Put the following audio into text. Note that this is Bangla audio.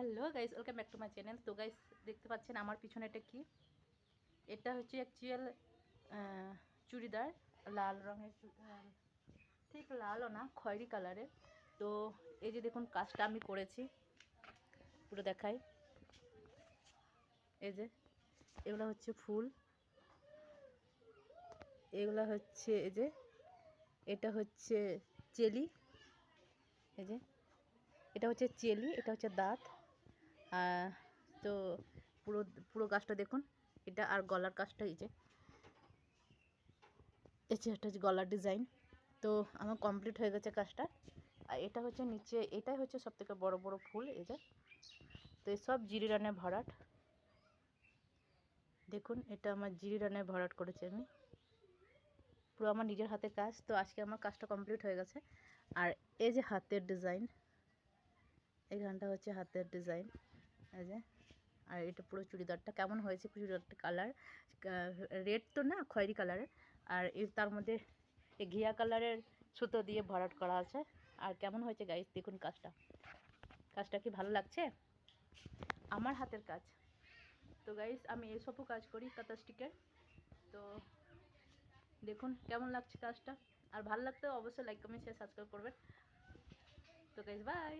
Hello guys welcome back to my channel তো গাইস দেখতে পাচ্ছেন আমার পিছনে এটা কি? এটা হচ্ছে অ্যাকচুয়াল চুড়িদার, লাল রঙের ঠিক লালও না, খয়েরি কালারের তো এই যে দেখুন, কাজটা আমি করেছি। পুরো দেখাই। এই যে, এগুলো হচ্ছে ফুল। এগুলো হচ্ছে এই যে, এটা হচ্ছে চেলি। এই যে, এটা হচ্ছে চেলি, এটা হচ্ছে দাঁত। তো পুরো পুরো গাছটা দেখুন। এটা আর গলার কাজটা এই যে। যে একটা হচ্ছে গলার ডিজাইন। তো আমার কমপ্লিট হয়ে গেছে কাজটা। আর এটা হচ্ছে নিচে, এটাই হচ্ছে সব থেকে বড় বড় ফুল, এই যে। তো সব জিরি রানে ভরাট। দেখুন, এটা আমার জিরি রানে ভরাট করেছি আমি। পুরো আমার নিজের হাতে কাজ। তো আজকে আমার কাজটা কমপ্লিট হয়ে গেছে। আর এই যে হাতের ডিজাইন এই এখানটা হচ্ছে হাতের ডিজাইন। এই যে, আর এটা পুরো চুড়িদারটা কেমন হয়েছে? চুড়িদারটা কালার রেড তো না, খয়েরি কালারের আর এর তার মধ্যে ঘিয়া কালারের সুতো দিয়ে ভরাট করা আছে। আর কেমন হয়েছে গাইস দেখুন কাজটা। কাজটা কি ভালো লাগছে? আমার হাতের কাজ। তো গাইস আমি এসবও কাজ করি কাতা স্টিকের তো দেখুন কেমন লাগছে কাজটা। আর ভালো লাগতে অবশ্যই লাইক কমেন্ট শেয়ার সাবস্ক্রাইব করবেন। তো গাইস বাই